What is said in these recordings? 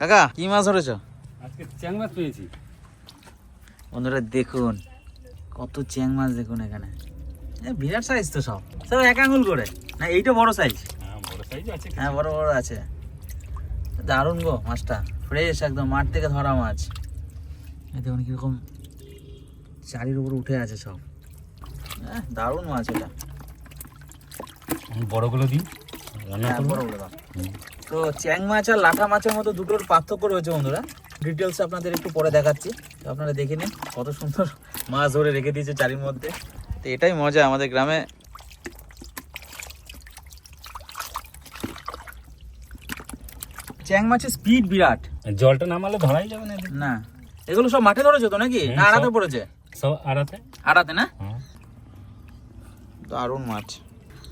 কাকা কি মাছ ধরেছ? আজকে চ্যাং মাছ পেয়েছি। বন্ধুরা দেখুন কত চ্যাং মাছ দেখুন এখানে। বিরাট সাইজ তো সব। সব এক আঙুল করে। না এইটা বড় সাইজ হ্যাঁ বড় সাইজ আছে হ্যাঁ বড় বড় আছে। দারুণ গো মাছটা। ফ্রেশ একদম মাঠ থেকে ধরা মাছ। দেখুন কীরকম চারির উপর উঠে আছে সব। আহ, দারুণ মাছ এটা। বড়গুলো দিই। হ্যাঁ, বড়গুলো দাও। তো চ্যাং মাছ আর লাঠা মাছের মতো দুটোর পার্থক্য রয়েছে বন্ধুরা। ডিটেলস আপনাদের একটু পরে দেখাচ্ছি। তো আপনারা দেখে নিন কত সুন্দর মাছ ধরে রেখে দিয়েছে চারির মধ্যে তো এটাই মজা আমাদের গ্রামে। চ্যাং মাছের স্পিড বিরাট। জলটা নামালে ধরাই যাবে না না। এগুলো সব মাঠে ধরেছে তো নাকি? হ্যাঁ, না আড়াতে পড়েছে? সব আড়াতে? আড়াতে না? হ্যাঁ। দারুণ মাছ।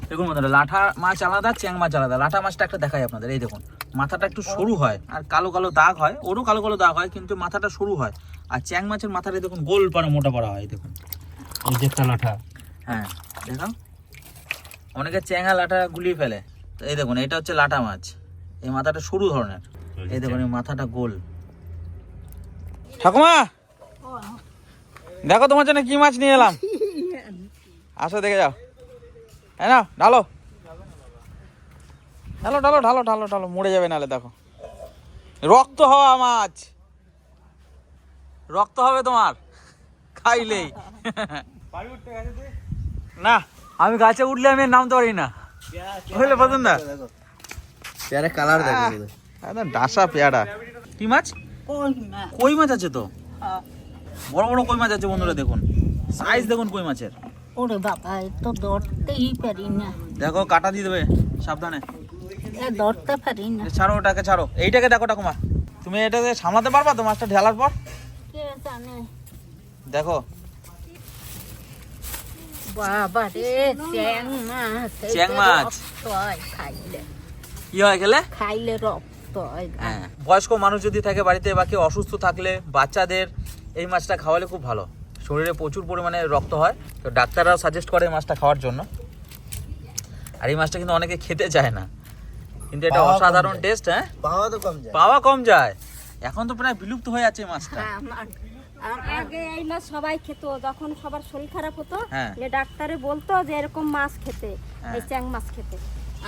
দেখুন বন্ধুরা লাঠা মাছ আলাদা চ্যাং মাছ আলাদা। লাঠা মাছটা একটা দেখাই আপনাদের এই দেখুন। মাথাটা একটু সরু হয় আর কালো কালো দাগ হয় ওরও কালো কালো দাগ হয় কিন্তু মাথাটা সরু হয়। আর চ্যাং মাছের মাথাটা দেখুন গোল পাড়া মোটা পাড়া হয় দেখুন। এই যে একটা লাঠা। হ্যাঁ দেখো অনেকে চ্যাঙা লাঠা গুলিয়ে ফেলে। তো এই দেখুন এটা হচ্ছে লাটা মাছ। এই মাথাটা সরু ধরনের। এই দেখুন এই মাথাটা গোল। ঠাকুমা! দেখো তোমার জন্য কি মাছ নিয়ে এলাম। আসো দেখে যাও। হ্যাঁ না ঢালো। ঢালো ঢালো ঢালো ঢালো ঢালো মরে যাবে নালে দেখো। রক্ত হওয়া মাছ। রক্ত হবে তোমার। খাইলেই। না আমি গাছে উঠলে আমি নামতে পারি না। বুঝলে পছন্দ পেয়ারা কালার দেখো একদম ডাসা পেয়ারা। কি মাছ? কই মাছ আছে তো? বড় বড় কই মাছ আছে বন্ধুরা দেখুন। সাইজ দেখুন কই মাছের। ওরে বাবা তো ধরতেই পারি না। দেখো কাটা দিয়ে দেবে সাবধানে। এ ধরতে পারি না। ছাড়ো ওটাকে ছাড়ো। এইটাকে দেখো ঠাকুমা। তুমি এটাকে সামলাতে পারবা তো মাছটা ঢালার পর? দেখো। বাবা রে চ্যাং মাছ চ্যাং মাছ। খাইলে। কি হয় গেলে খাইলে রক্ত হয়। হ্যাঁ। বয়স্ক মানুষ যদি থাকে বাড়িতে বা কেউ অসুস্থ থাকলে বাচ্চাদের এই মাছটা খাওয়ালে খুব ভালো। শরীরে প্রচুর পরিমাণে রক্ত হয় তো ডাক্তাররাও সাজেস্ট করে এই মাছটা খাওয়ার জন্য। আর এই মাছটা কিন্তু অনেকে খেতে চায় না। কিন্তু এটা অসাধারণ টেস্ট হ্যাঁ? পাওয়া তো কম যায়। পাওয়া কম যায়। এখন তো প্রায় বিলুপ্ত হয়ে যাচ্ছে এই মাছটা। আমার আগে এই মাছ সবাই খেত যখন সবার শরীর খারাপ হতো হ্যাঁ। যে ডাক্তারে বলতো যে এরকম মাছ খেতে হ্যাঁ। এই চ্যাং মাছ খেতে।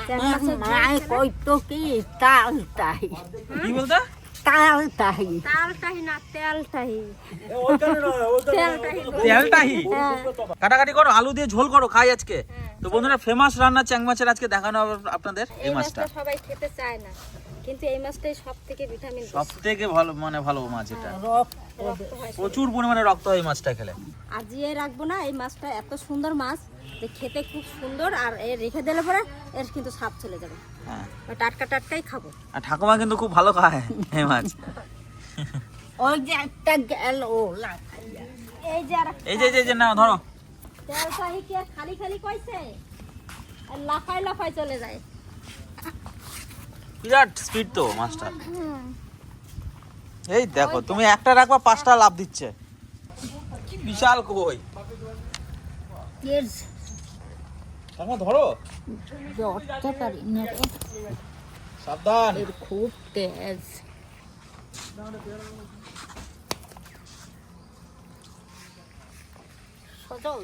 চ্যাং খেলে- কইতো কি তালটাই কি বলতে? তালটাহি না তেলটাহি তেলটাহি তেলটাহি হ্যাঁ। কাটাকাটি করো আলু দিয়ে ঝোল করো খাই আজকে। তো বন্ধুরা ফেমাস রান্না চ্যাং মাছের আজকে দেখানো হবে আপনাদের এই মাছটা সবাই খেতে চায় না কিন্তু এই মাছটাই সব থেকে ভিটামিন সব থেকে ভালো মানে ভালো মাছ এটা। হয় প্রচুর পরিমাণে রক্ত হয় এই মাছটা খেলে। আজিয়ে রাখব না এই মাছটা এত সুন্দর মাছ যে খেতে খুব সুন্দর আর এ রেখে দিলে পরে এর কিন্তু সাপ চলে যাবে। হ্যাঁ টাটকা টাটকাই খাব। আর ঠাকুমা কিন্তু খুব ভালো খায় এই মাছ। ওই যে একটা গেল লাগাইয়া এই যে এই যে এই যে, না ধরো। কি আর খালি খালি কইছে? আর লাফাই লাফাই চলে যায়। বিরাট স্পিড তো মাছটা এই দেখো তুমি একটা রাখবা পাঁচটা লাভ দিচ্ছে। কি বিশাল কই। ঠাকুমা ধরো। ধরতে পারি না রে সাবধান। এর খুব তেজ। সজল।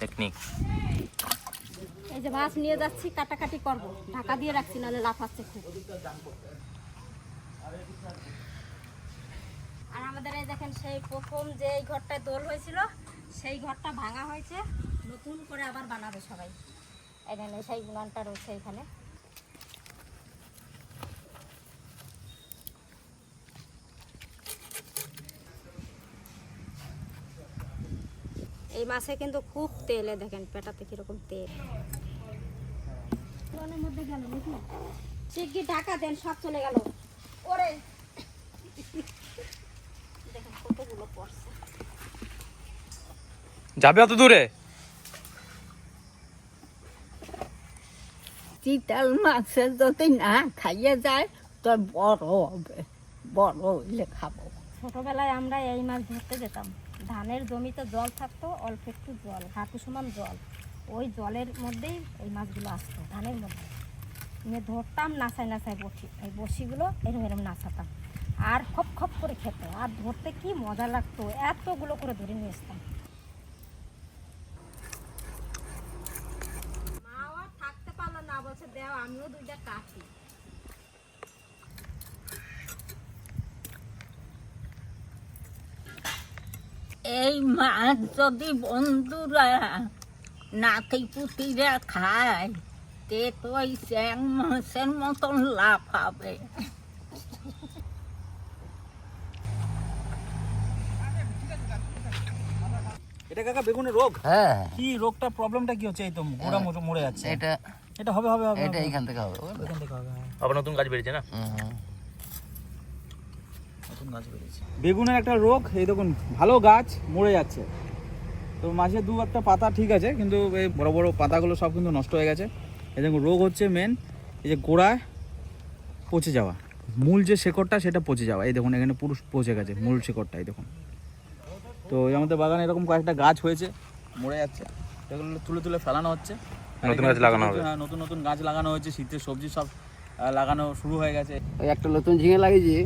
টেকনিক এই যে মাছ নিয়ে যাচ্ছি কাটাকাটি করব। ঢাকা দিয়ে রাখছি নাহলে লাফাচ্ছে খুব। আর আমাদের এই দেখেন সেই প্রথম যে এই ঘরটায় দোল হয়েছিল সেই ঘরটা ভাঙা হয়েছে। নতুন করে আবার বানাবে সবাই। এখানে সেই গুণানটা রয়েছে এখানে। এই মাছে কিন্তু খুব তেলে দেখেন পেটাতে কীরকম তেল। মধ্যে গেল নাকি? ঢাকা দেন সব চলে গেল। ওরে দেখেন কতগুলো পড়ছে। যাবে অত দূরে? চিতাল মাছের যদি না খাইয়ে যায় তো বড় হবে। বড় হইলে খাব। ছোটবেলায় আমরা এই মাছ ধরতে যেতাম। ধানের জমিতে জল থাকতো অল্প একটু জল হাঁটু সমান জল। ওই জলের মধ্যেই এই মাছগুলো আসতো ধানের মধ্যে। নিয়ে ধরতাম নাচাই নাচাই বসি এই বসিগুলো এরম এরম নাচাতাম। আর খপ খপ করে খেতে। আর ধরতে কি মজা লাগতো, এতগুলো করে ধরে নিয়ে আসতাম। থাকতে পারল না, বলছে আমিও দুইটা এই মাছ যদি বন্ধুরা নাতি পুতিরা খায়, তে তো ওই চ্যাং মাছের মতন লাভ হবে এটা কাকা বেগুনের রোগ? হ্যাঁ। কি রোগটা প্রবলেমটা কি হচ্ছে? এই তো গোড়া মরে- মরে যাচ্ছে। এটা এটা হবে হবে হবে এটা এইখান থেকে হবে? এখান থেকে হবে হ্যাঁ। আবার নতুন গাছ বেরিয়েছে না? নতুন গাছ বেরিয়েছে। বেগুনের একটা রোগ এই দেখুন ভালো গাছ মরে যাচ্ছে। তো মাঝে দু একটা পাতা ঠিক আছে কিন্তু এই বড় বড় পাতাগুলো সব কিন্তু নষ্ট হয়ে গেছে। এই দেখুন রোগ হচ্ছে মেন এই যে গোড়ায় পচে যাওয়া। মূল যে শেকড়টা সেটা পচে যাওয়া। এই দেখুন এখানে পুরো পচে গেছে মূল শেকড়টা এই দেখুন। তো আমাদের বাগানে এরকম কয়েকটা গাছ হয়েছে মরে যাচ্ছে। এগুলো তুলে তুলে ফেলানো হচ্ছে। নতুন গাছ লাগানো হবে। হ্যাঁ, নতুন নতুন গাছ লাগানো হয়েছে শীতের সবজি সব লাগানো শুরু হয়ে গেছে। ওই একটা নতুন ঝিঙে লাগিয়েছি।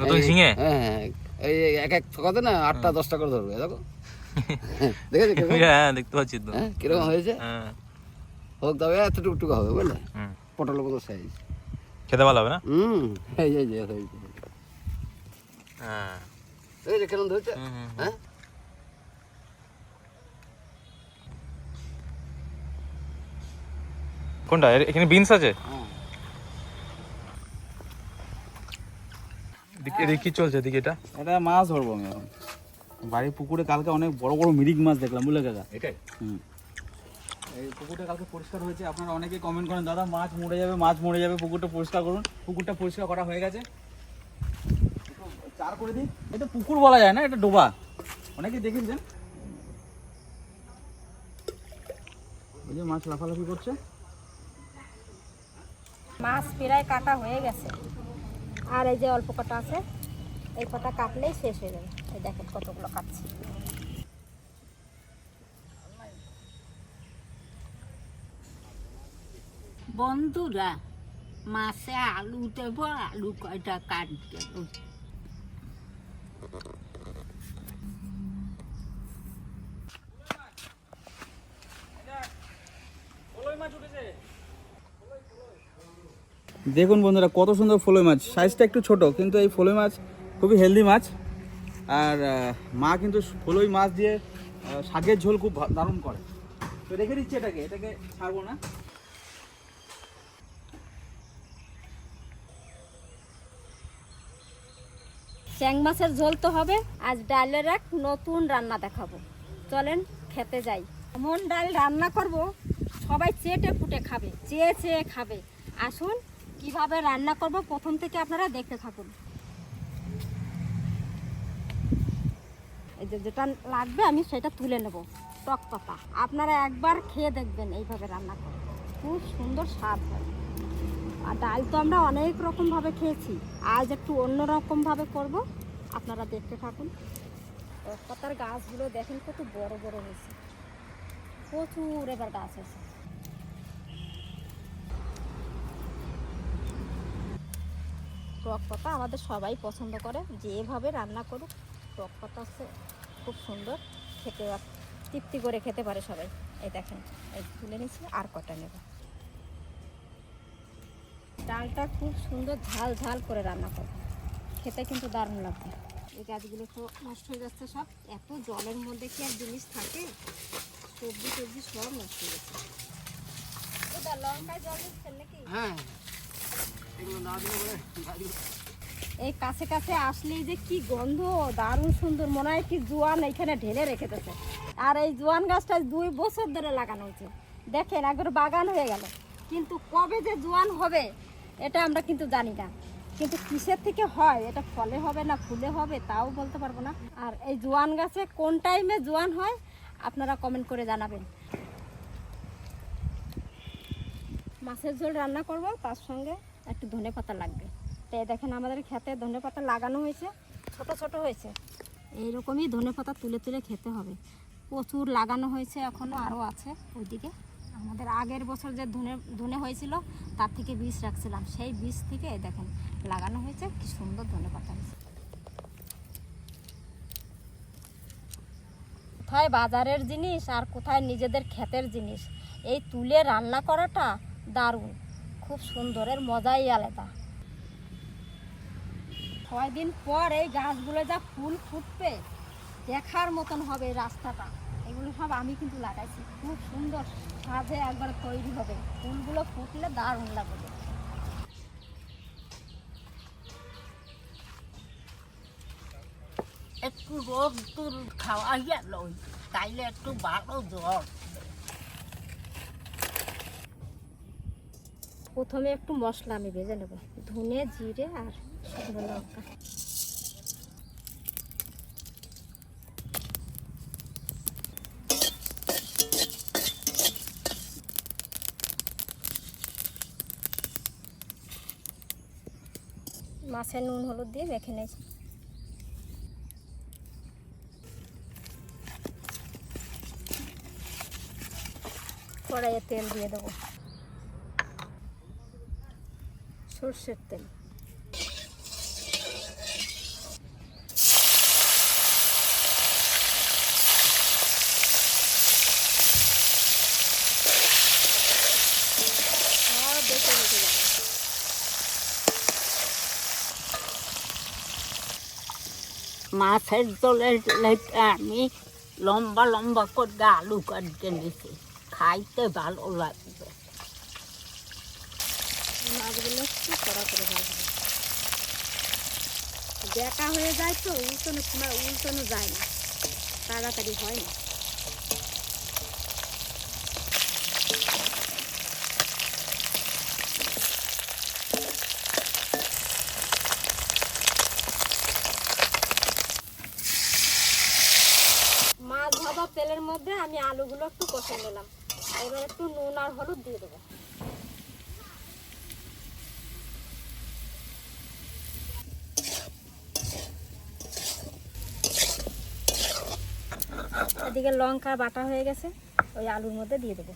নতুন ঝিঙে? হ্যাঁ হ্যাঁ। এই এক এক কত না আটটা দশটা করে ধরবে দেখো। দেখেছি হ্যাঁ দেখতে পাচ্ছি তো হ্যাঁ কীরকম হয়েছে? হ্যাঁ। হোক তবে এত টুকটুকু হবে বুঝলে। পটলের মতো সাইজ খেতে ভালো হবে না? হুম এই যে হয়েছে হ্যাঁ। এই যে কেমন ধরছে। হ্যাঁ? কোনটা? এখানে বিনস আছে? হ্যাঁ। এদিকে এদিকে কি চলছে এদিকে এটা? এটা মাছ ধরবো আমি এখন। বাড়ির পুকুরে কালকে অনেক বড় বড় মিরিক মাছ দেখলাম বুঝলে কাকা? এটাই? হুম। এই পুকুরটা কালকে পরিষ্কার হয়েছে আপনারা অনেকেই কমেন্ট করেন দাদা মাছ মরে যাবে মাছ মরে যাবে পুকুরটা পরিষ্কার করুন। পুকুরটা পরিষ্কার করা হয়ে গেছে। চার করে দিই। এটা পুকুর বলা যায় না এটা ডোবা। অনেকেই দেখেছেন এই যে মাছ লাফালাফি করছে। মাছ প্রায় কাটা হয়ে গেছে। আর এই যে অল্প কটা আছে এই কটা কাটলেই শেষ হয়ে যাবে। এই দেখেন কতগুলো কাটছি। বন্ধুরা মাছে আলু দেবো আলু কয়টা কাট দেবো দেখুন বন্ধুরা, কত সুন্দর ফলই মাছ। সাইজটা একটু ছোট, কিন্তু এই ফলই মাছ খুবই হেলদি মাছ। আর মা কিন্তু ফলই মাছ দিয়ে শাকের ঝোল খুব দারুণ করে। তো রেখে দিচ্ছি এটাকে এটাকে ছাড়বো না। চ্যাং মাছের ঝোল তো হবে, আজ ডালের এক নতুন রান্না দেখাবো। চলেন খেতে যাই। এমন ডাল রান্না করব, সবাই চেটে ফুটে খাবে, চেয়ে চেয়ে খাবে। আসুন কীভাবে রান্না করব প্রথম থেকে আপনারা দেখতে থাকুন। এই যে যেটা লাগবে আমি সেটা তুলে নেব, টক পাতা। আপনারা একবার খেয়ে দেখবেন এইভাবে রান্না করে খুব সুন্দর স্বাদ হয়। আর ডাল তো আমরা অনেক রকমভাবে খেয়েছি। আজ একটু অন্য রকমভাবে করব। আপনারা দেখতে থাকুন। টক পাতার গাছগুলো দেখেন কত বড় বড় হয়েছে। প্রচুর এবার গাছ হয়েছে টক পাতা আমাদের সবাই পছন্দ করে। যেভাবে রান্না করুক, টক পাতা হচ্ছে খুব সুন্দর। খেতে তৃপ্তি করে খেতে পারে সবাই। এই দেখেন, এই তুলে নিচ্ছি আর কটা নেব। ডালটা খুব সুন্দর ঝাল ঝাল করে রান্না করো খেতে কিন্তু দারুণ লাগবে। এই গাছগুলো তো নষ্ট হয়ে যাচ্ছে সব। এত জলের মধ্যে কি আর জিনিস থাকে? সবজি টবজি সব নষ্ট হয়ে যাচ্ছে। লঙ্কায় জল দিচ্ছেন নাকি? হ্যাঁ এগুলো না দিলে বলে গাড়ি এই কাছে কাছে আসলেই যে কি গন্ধ, দারুণ সুন্দর, মনে হয় কি জোয়ান এখানে ঢেলে রেখে দিয়েছে আর এই জোয়ান গাছটা দুই বছর ধরে লাগানো হয়েছে। দেখেন, একবার বাগান হয়ে গেল। কিন্তু কবে যে জোয়ান হবে, এটা আমরা কিন্তু জানি না। কিন্তু কিসের থেকে হয়? এটা ফলে হবে না ফুলে হবে, তাও বলতে পারব না। আর এই জোয়ান গাছে কোন টাইমে জোয়ান হয়, আপনারা কমেন্ট করে জানাবেন। মাছের ঝোল রান্না করব, তার সঙ্গে একটু ধনে পাতা লাগবে। তাই দেখেন আমাদের খেতে ধনে পাতা লাগানো হয়েছে, ছোট ছোট হয়েছে। এইরকমই ধনে পাতা তুলে তুলে খেতে হবে। প্রচুর লাগানো হয়েছে এখনও আরও আছে। ওইদিকে আমাদের আগের বছর যে ধনে ধনে হয়েছিল, তার থেকে বীজ রাখছিলাম। সেই বীজ থেকে দেখেন লাগানো হয়েছে, কি সুন্দর ধনে পাতা হয়েছে। কোথায় বাজারের জিনিস আর কোথায় নিজেদের ক্ষেতের জিনিস? এই তুলে রান্না করাটা দারুণ। খুব সুন্দর, এর মজাই আলাদা। কয়দিন পর এই গাছগুলো যা ফুল ফুটবে, দেখার মতন হবে রাস্তাটা। এগুলো সব আমি কিন্তু লাগাইছি। খুব সুন্দর সাজে একবার তৈরি হবে। ফুলগুলো ফুটলে দারুণ লাগবে একটু রোদ খাওয়া গেল, তাইলে একটু ভালো জ্বর। প্রথমে একটু মশলা আমি ভেজে নেব। ধনে, জিরে আর শুকনো লঙ্কা। মাছের নুন, হলুদ দিয়ে মেখে নিয়েছি কড়াইয়ে তেল দিয়ে দেবো। সর্ষের তেল। মাছের জলের আমি লম্বা লম্বা করে আলু কাটতে নিছি। খাইতে ভালো লাগবে মাছগুলো একটু কড়া করে ভাজবো বেকা হয়ে যায় তো, উল্টানো উল্টানো যায় না। তাড়াতাড়ি হয় না। তেলের মধ্যে আমি আলুগুলো একটু কষে নিলাম। এবার একটু নুন আর হলুদ দিয়ে দেবো। এদিকে লঙ্কা বাটা হয়ে গেছে ওই আলুর মধ্যে দিয়ে দেবো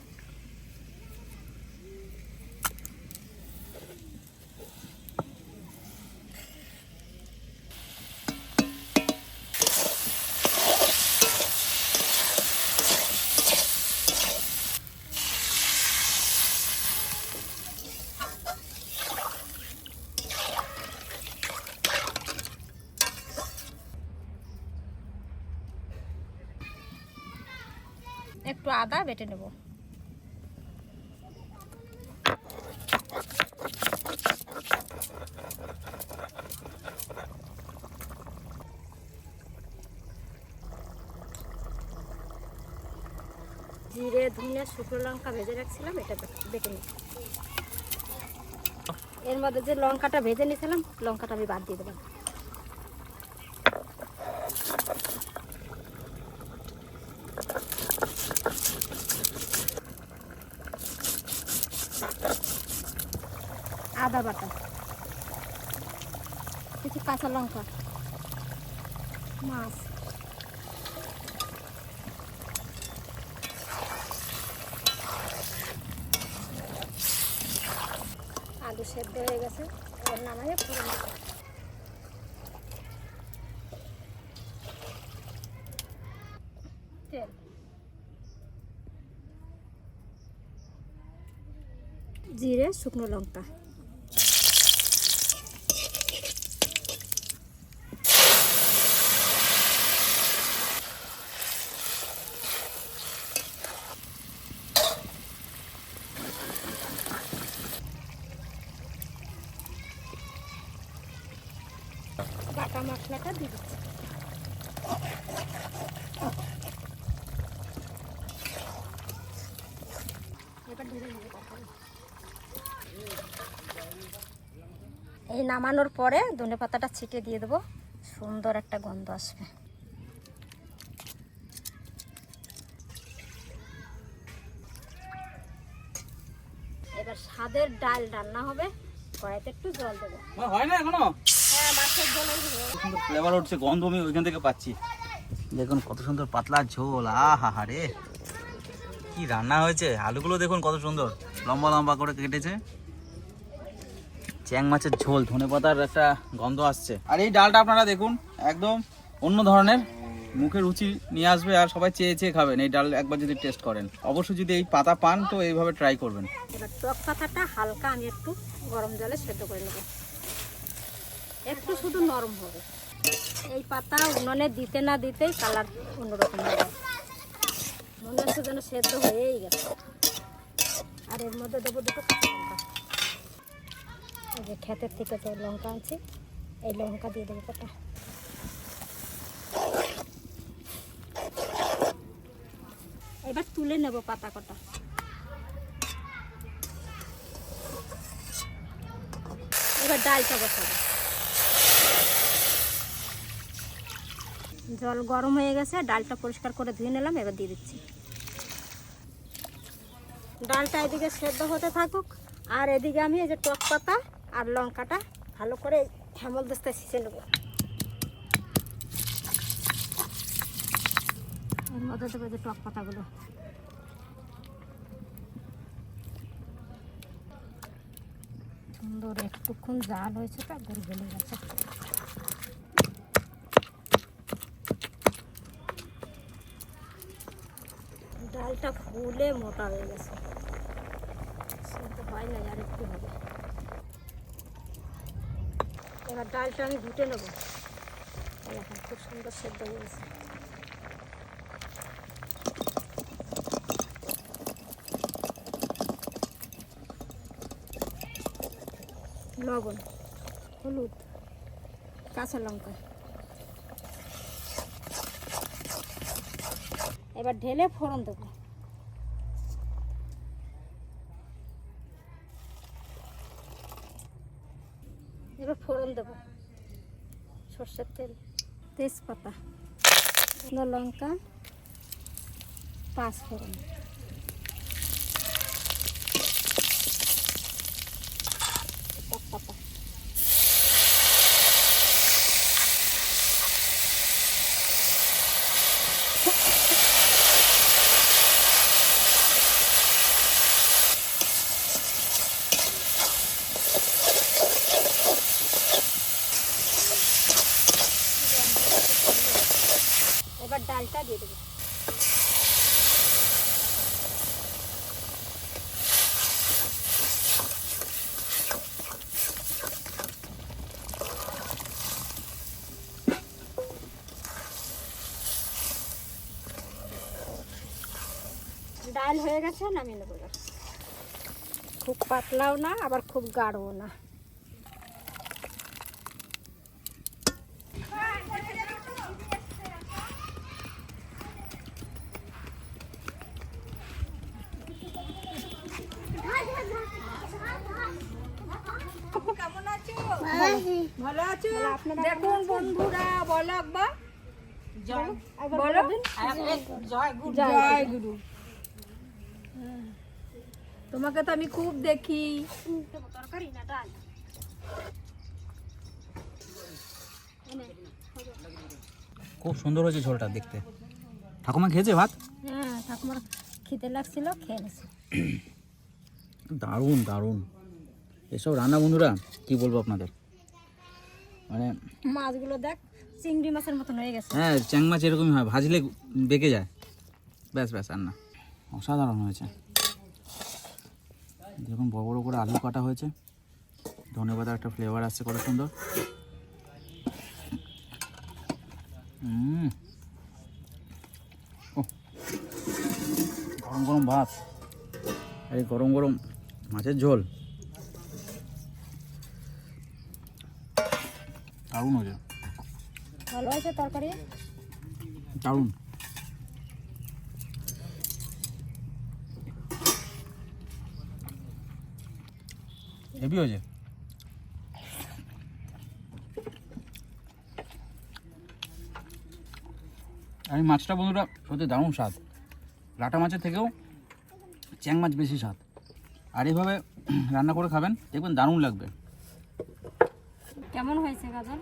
একটু বেটে নেব। জিরে ধনে শুকনো লঙ্কা ভেজে রাখছিলাম এটা বেটে নিই। এর মধ্যে যে লঙ্কাটা ভেজে নিয়েছিলাম লঙ্কাটা আমি বাদ দিয়ে দেবো আদা বাটা কিছু কাঁচা লঙ্কা মাছ আলু সেদ্ধ হয়ে গেছে। এবার নামাই পুরো তেল। জিরে শুকনো লঙ্কা বাটা মশলাটা দিয়ে এই নামানোর পরে ধনে পাতাটা ছিটে দিয়ে দেবো। সুন্দর একটা গন্ধ আসবে। এবার স্বাদের ডাল রান্না হবে। কড়াইতে একটু জল দেবো। হয় না এখনও হ্যাঁ মাছের জল সুন্দর ফ্লেভার উঠছে, গন্ধ আমি ওইখান থেকে পাচ্ছি। দেখুন কত সুন্দর পাতলা ঝোল আহা হা রে কি রান্না হয়েছে? আলুগুলো দেখুন কত সুন্দর। লম্বা লম্বা করে কেটেছে। চ্যাং মাছের ঝোল, ধনে পাতার একটা গন্ধ আসছে। আর এই ডালটা আপনারা দেখুন, একদম অন্য ধরনের। মুখে রুচি নিয়ে আসবে আর সবাই চেয়ে চেয়ে খাবেন। এই ডাল একবার যদি টেস্ট করেন। অবশ্যই যদি এই পাতা পান, তো এইভাবে ট্রাই করবেন। টক পাতাটা হালকা আমি একটু গরম জলে সেদ্ধ করে নেব। একটু শুধু নরম হবে। এই পাতা উনুনে দিতে না দিতেই কালার অন্যরকম হবে। মনে হচ্ছে যেন সেদ্ধ হয়েই গেছে। আর এর মধ্যে দেবো দুটো লঙ্কা। এই যে ক্ষেতের থেকে তো লঙ্কা আনছি। এই লঙ্কা দিয়ে দেবো কটা। এবার তুলে নেব পাতা কটা। এবার ডালটা বসাবো। জল গরম হয়ে গেছে, ডালটা পরিষ্কার করে ধুয়ে নিলাম, এবার দিয়ে দিচ্ছি। ডালটা এদিকে সেদ্ধ হতে থাকুক, আর এদিকে আমি এই যে টক পাতা আর লঙ্কাটা ভালো করে হেমল দস্তায় ছিঁচে নেব। এর মধ্যে দেবো যে টক পাতাগুলো। সুন্দর একটুক্ষণ জাল হয়েছে তা, গরু গলে গেছে। ডালটা ফুলে মোটা হয়ে গেছে। হয় না, আর একটু হবে। এবার ডালটা আমি ঘুটে নেব। এই দেখুন, খুব সুন্দর সেদ্ধ হয়ে গেছে। লবণ, হলুদ, কাঁচা লঙ্কা। এবার ঢেলে ফোড়ন দেবো এবার ফোড়ন দেবো সর্ষের তেল তেজপাতা লঙ্কা পাঁচ ফোড়ন তেজপাতা এবার ডালটা দিয়ে দেবো ডাল হয়ে গেছে নামিয়ে নেব। খুব পাতলাও না আবার খুব গাঢ়ও না ভালো আছো দেখুন বন্ধুরা বলো একবার বলো জয় গুরু তোমাকে তো আমি খুব দেখি। তরকারি না ডাল খুব সুন্দর হয়েছে ঝোলটা দেখতে। ঠাকুমা খেয়েছে ভাত? হ্যাঁ ঠাকুমার খিদে লাগছিল খেয়ে দারুণ দারুণ। এসব রান্না বন্ধুরা কি বলব আপনাদের? মানে মাছগুলো দেখ চিংড়ি মাছের মতন হয়ে গেছে। হ্যাঁ চ্যাং মাছ এরকমই হয় ভাজলে বেঁকে যায়। ব্যাস ব্যাস আর না। অসাধারণ হয়েছে। দেখুন বড় বড় করে আলু কাটা হয়েছে। ধনে পাতার একটা ফ্লেভার আসছে কত সুন্দর। গরম গরম ভাত। এই গরম গরম মাছের ঝোল। দারুণ হয়েছে। ভালো হয়েছে তরকারি? দারুণ। হেভি হয়েছে। আর এই মাছটা বন্ধুরা সত্যি দারুণ স্বাদ। লাটা মাছের থেকেও চ্যাং মাছ বেশি স্বাদ। আর এইভাবে রান্না করে খাবেন দেখবেন দারুণ লাগবে। কেমন হয়েছে গাজর?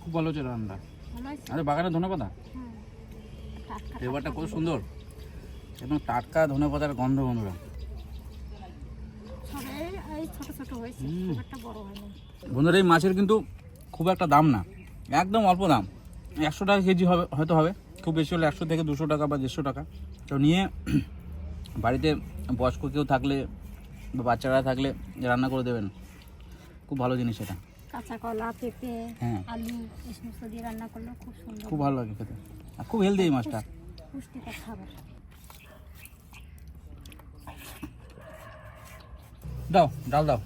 খুব ভালো হচ্ছে রান্না আরে বাগানের ধনে পাতা ফ্লেভারটা কত সুন্দর। এবং টাটকা ধনে পাতার গন্ধ বন্ধুরা। ছোট ছোট হয়েছে খুব একটা বড় হয়নি বন্ধুরা এই মাছের কিন্তু খুব একটা দাম না। একদম অল্প দাম। একশো টাকা কেজি হবে হয়তো হবে। খুব বেশি হলে একশো থেকে দুশো টাকা বা দেড়শো টাকা। তো নিয়ে বাড়িতে বয়স্ক কেউ থাকলে বা বাচ্চারা থাকলে রান্না করে দেবেন। খুব ভালো জিনিস এটা। কাঁচা কলা পেঁপে হ্যাঁ। আলু এই সমস্ত দিয়ে রান্না করলে খুব সুন্দর। খুব ভালো লাগে খেতে। আর খুব হেলদি এই মাছটা। পুষ্টিকর খাবার। দাও ডাল দাও।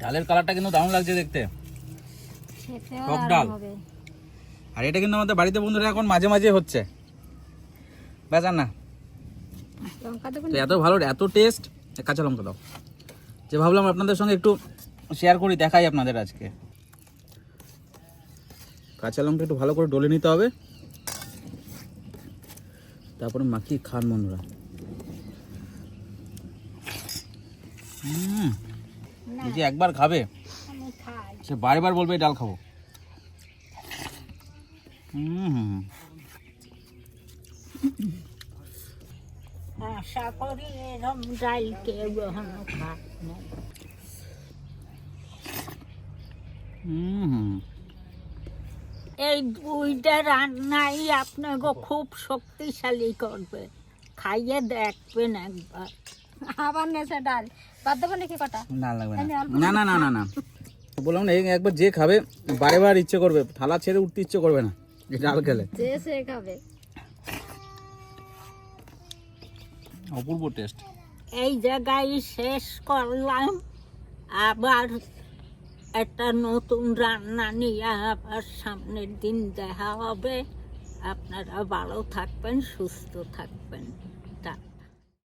ডালের কালারটা কিন্তু দারুণ লাগছে দেখতে। টক ডাল। আর এটা কিন্তু আমাদের বাড়িতে বন্ধুরা এখন মাঝে মাঝে হচ্ছে। বেচার না। তো এত ভালো এত টেস্ট কাঁচা লঙ্কা দাও। যে ভাবলাম আপনাদের সঙ্গে একটু শেয়ার করি দেখাই আপনাদের আজকে। কাঁচা লঙ্কা একটু ভালো করে ডলে নিতে হবে। তারপরে মাখিয়ে খান বন্ধুরা। হুম। যে একবার খাবে সে বারবার বলবে ডাল খাব। হুম। আশা করি এরম ডাল কেউ এখনও খায় নাই। হুম। এই দুইটা রান্নাই আপনাকে খুব শক্তিশালী করবে। খাইয়ে দেখবেন একবার। আবার নেছে ডাল। বাদ দেবো নাকি কটা? না লাগবে না। না না না না না। বললাম না এই একবার যে খাবে বারে বার ইচ্ছে করবে। থালা ছেড়ে উঠতে ইচ্ছে করবে না ডাল খেলে। যে সে খাবে। অপূর্ব টেস্ট এই জায়গায় শেষ করলাম। আবার একটা নতুন রান্না নিয়ে আবার সামনের দিন দেখা হবে। আপনারা ভালো থাকবেন সুস্থ থাকবেন।